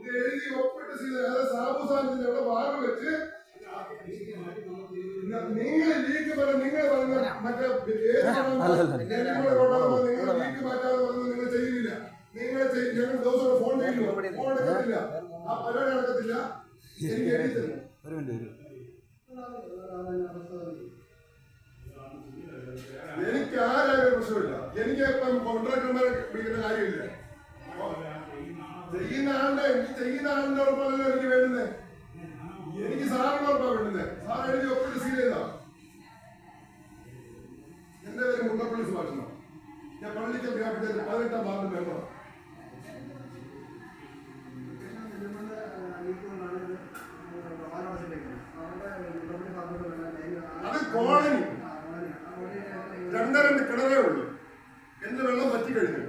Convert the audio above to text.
ഇത് എഴുതി ഒപ്പിട്ട് സാബു സാധനത്തിന്റെ അവിടെ വാറ് വെച്ച് നിങ്ങൾ ലീക്ക് പറഞ്ഞ നിങ്ങൾ പറഞ്ഞ മറ്റേ നിങ്ങൾ ലീക്ക് മാറ്റാതെ പറഞ്ഞ് നിങ്ങൾ ചെയ്യുന്നില്ല. നിങ്ങൾ ഞങ്ങൾ ദിവസം ഫോൺ ചെയ്യുന്നു. ഫോൺ എടുക്കത്തില്ല. ആ പരിപാടി നടക്കത്തില്ല. എനിക്ക് എഴുതി തരും ഒരു മിനിറ്റ് എനിക്ക് ആരായാലും പ്രശ്നമില്ല. എനിക്ക് ഇപ്പം കോൺട്രാക്ടർമാരെ വിളിക്കുന്ന കാര്യമില്ല. ചെയ്യുന്ന ആളുടെ എനിക്ക് ചെയ്യുന്ന ആളുടെ ഉറപ്പാണല്ലോ എനിക്ക് വേണ്ടുന്നത് എനിക്ക് സാറിന്റെ ഉറപ്പാ വേണ്ടുന്നത് സാർ എഴുതി ഒപ്പിട്ട് സീൽ ചെയ്താ. എന്റെ പേര് മുണ്ടപ്പള്ളി സുഭാഷണം ഞാൻ പള്ളിക്കൽ ഗ്രാമത്തിൽ പതിനെട്ടാം വാർഡ് മെമ്പറാണ് അത് കോളനി. രണ്ടര കിണറേ ഉള്ളൂ. എന്ന് വെള്ളം പറ്റിക്കഴിഞ്ഞു